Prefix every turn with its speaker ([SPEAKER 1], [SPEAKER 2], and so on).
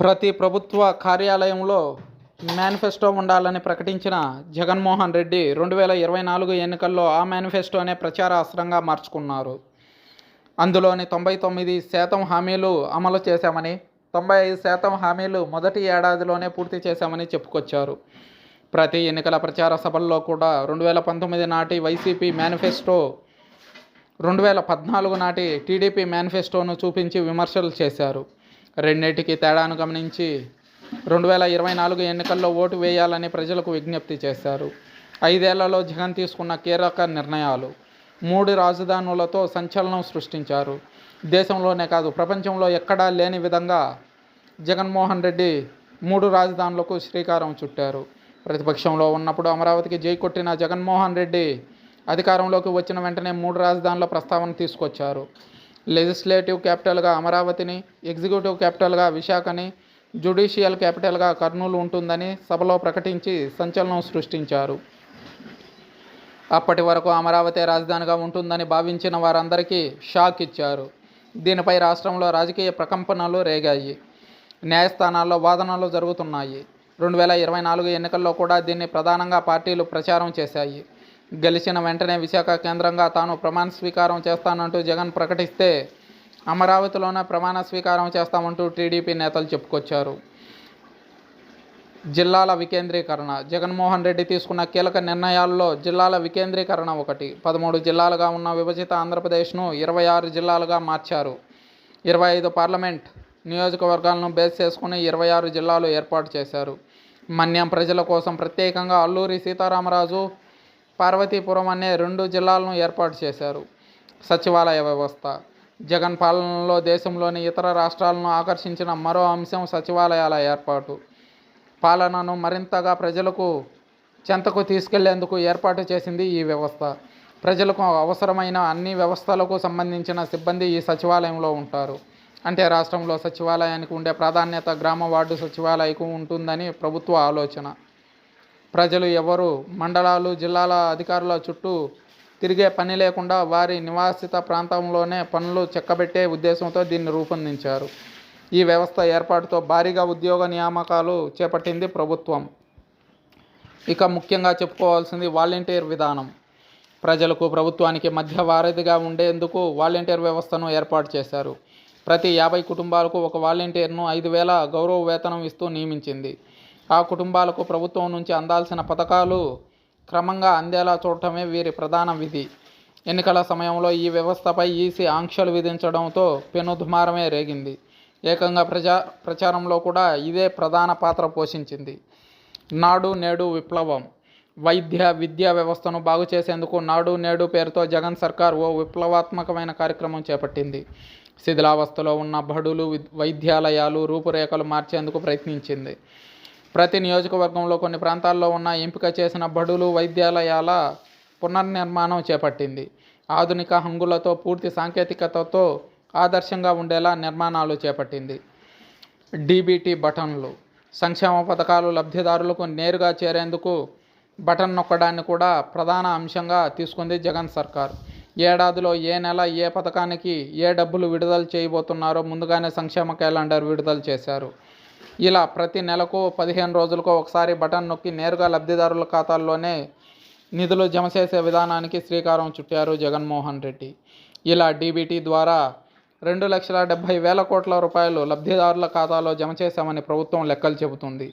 [SPEAKER 1] ప్రతి ప్రభుత్వ కార్యాలయంలో మేనిఫెస్టో ఉండాలని ప్రకటించిన జగన్మోహన్ రెడ్డి రెండు వేల ఇరవై నాలుగు ఎన్నికల్లో ఆ మేనిఫెస్టోనే ప్రచార అస్త్రంగా మార్చుకున్నారు. అందులోని తొంభై తొమ్మిది శాతం హామీలు అమలు చేశామని తొంభై ఐదు శాతం హామీలు మొదటి ఏడాదిలోనే పూర్తి చేశామని చెప్పుకొచ్చారు. ప్రతి ఎన్నికల ప్రచార సభల్లో కూడా రెండు వేల పంతొమ్మిది నాటి వైసీపీ మేనిఫెస్టో రెండు వేల పద్నాలుగు నాటి టీడీపీ మేనిఫెస్టోను చూపించి విమర్శలు చేశారు. రెండింటికి తేడాను గమనించి రెండు వేల ఇరవై నాలుగు ఎన్నికల్లో ఓటు వేయాలని ప్రజలకు విజ్ఞప్తి చేశారు. ఐదేళ్ళలో జగన్ తీసుకున్న కీలక నిర్ణయాలు. మూడు రాజధానులతో సంచలనం సృష్టించారు. దేశంలోనే కాదు ప్రపంచంలో ఎక్కడా లేని విధంగా జగన్మోహన్ రెడ్డి మూడు రాజధానులకు శ్రీకారం చుట్టారు. ప్రతిపక్షంలో ఉన్నప్పుడు అమరావతికి జై కొట్టిన జగన్మోహన్ రెడ్డి అధికారంలోకి వచ్చిన వెంటనే మూడు రాజధానుల ప్రస్తావన తీసుకొచ్చారు. లెజిస్లేటివ్ క్యాపిటల్గా అమరావతిని ఎగ్జిక్యూటివ్ క్యాపిటల్గా విశాఖని జ్యుడిషియల్ క్యాపిటల్గా కర్నూలు ఉంటుందని సభలో ప్రకటించి సంచలనం సృష్టించారు. అప్పటి వరకు అమరావతి రాజధానిగా ఉంటుందని భావించిన వారందరికీ షాక్ ఇచ్చారు. దీనిపై రాష్ట్రంలో రాజకీయ ప్రకంపనలు రేగాయి. న్యాయస్థానాల్లో వాదనలు జరుగుతున్నాయి. రెండు వేల ఇరవై నాలుగు ఎన్నికల్లో కూడా దీన్ని ప్రధానంగా పార్టీలు ప్రచారం చేశాయి. గెలిచిన వెంటనే విశాఖ కేంద్రంగా తాను ప్రమాణ స్వీకారం చేస్తానంటూ జగన్ ప్రకటిస్తే అమరావతిలోనే ప్రమాణ స్వీకారం చేస్తామంటూ టీడీపీ నేతలు చెప్పుకొచ్చారు. జిల్లాల వికేంద్రీకరణ. జగన్మోహన్ రెడ్డి తీసుకున్న కీలక నిర్ణయాల్లో జిల్లాల వికేంద్రీకరణ ఒకటి. పదమూడు జిల్లాలుగా ఉన్న విభజిత ఆంధ్రప్రదేశ్ను ఇరవై ఆరు జిల్లాలుగా మార్చారు. ఇరవై ఐదు పార్లమెంట్ నియోజకవర్గాలను బేస్ చేసుకుని ఇరవై ఆరు జిల్లాలు ఏర్పాటు చేశారు. మన్యం ప్రజల కోసం ప్రత్యేకంగా అల్లూరి సీతారామరాజు పార్వతీపురం అనే రెండు జిల్లాలను ఏర్పాటు చేశారు. సచివాలయ వ్యవస్థ. జగన్ పాలనలో దేశంలోని ఇతర రాష్ట్రాలను ఆకర్షించిన మరో అంశం సచివాలయాల ఏర్పాటు. పాలనను మరింతగా ప్రజలకు చెంతకు తీసుకెళ్ళేందుకు ఏర్పాటు చేసింది ఈ వ్యవస్థ. ప్రజలకు అవసరమైన అన్ని వ్యవస్థలకు సంబంధించిన సిబ్బంది ఈ సచివాలయంలో ఉంటారు. అంటే రాష్ట్రంలో సచివాలయానికి ఉండే ప్రాధాన్యత గ్రామ వార్డు సచివాలయకు ఉంటుందని ప్రభుత్వ ఆలోచన. ప్రజలు ఎవరు మండలాలు జిల్లాల అధికారుల చుట్టూ తిరిగే పని లేకుండా వారి నివాసిత ప్రాంతంలోనే పనులు చెక్కబెట్టే ఉద్దేశంతో దీన్ని రూపొందించారు. ఈ వ్యవస్థ ఏర్పాటుతో భారీగా ఉద్యోగ నియామకాలు చేపట్టింది ప్రభుత్వం. ఇక ముఖ్యంగా చెప్పుకోవాల్సింది వాలంటీర్ విధానం. ప్రజలకు ప్రభుత్వానికి మధ్య వారధిగా ఉండేందుకు వాలంటీర్ వ్యవస్థను ఏర్పాటు చేశారు. ప్రతి యాభై కుటుంబాలకు ఒక వాలంటీర్ను ఐదు వేల గౌరవ వేతనం ఇస్తూ నియమించింది. ఆ కుటుంబాలకు ప్రభుత్వం నుంచి అందాల్సిన పథకాలు క్రమంగా అందేలా చూడటమే వీరి ప్రధాన విధి. ఎన్నికల సమయంలో ఈ వ్యవస్థపై ఈసీ ఆంక్షలు విధించడంతో పెనుదుమారమే రేగింది. ఏకంగా ప్రజా ప్రచారంలో కూడా ఇదే ప్రధాన పాత్ర పోషించింది. నాడు నేడు విప్లవం. వైద్య విద్యా వ్యవస్థను బాగు చేసేందుకు నాడు నేడు పేరుతో జగన్ సర్కార్ ఓ విప్లవాత్మకమైన కార్యక్రమం చేపట్టింది. శిథిలావస్థలో ఉన్న బడులు వైద్యాలయాలు రూపురేఖలు మార్చేందుకు ప్రయత్నించింది. ప్రతి నియోజకవర్గంలో కొన్ని ప్రాంతాల్లో ఉన్న ఎంపిక చేసిన బడులు వైద్యాలయాల పునర్నిర్మాణం చేపట్టింది. ఆధునిక హంగులతో పూర్తి సాంకేతికతతో ఆదర్శంగా ఉండేలా నిర్మాణాలు చేపట్టింది. డీబీటీ బటన్లు సంక్షేమ పథకాలు లబ్ధిదారులకు నేరుగా చేరేందుకు బటన్ నొక్కడాన్ని కూడా ప్రధాన అంశంగా తీసుకుంది జగన్ సర్కార్. ఏడాదిలో ఏ నెల ఏ పథకానికి ఏ డబ్బులు విడుదల చేయబోతున్నారో ముందుగానే సంక్షేమ క్యాలెండర్ విడుదల చేశారు. ఇలా ప్రతి నెలకు పదిహేను రోజులకు ఒకసారి బటన్ నొక్కి నేరుగా లబ్ధిదారుల ఖాతాల్లోనే నిధులు జమ చేసే విధానానికి శ్రీకారం చుట్టారు జగన్మోహన్ రెడ్డి. ఇలా డీబీటీ ద్వారా రెండు లక్షల డెబ్భై వేల కోట్ల రూపాయలు లబ్ధిదారుల ఖాతాలో జమ చేశామని ప్రభుత్వం లెక్కలు చెబుతుంది.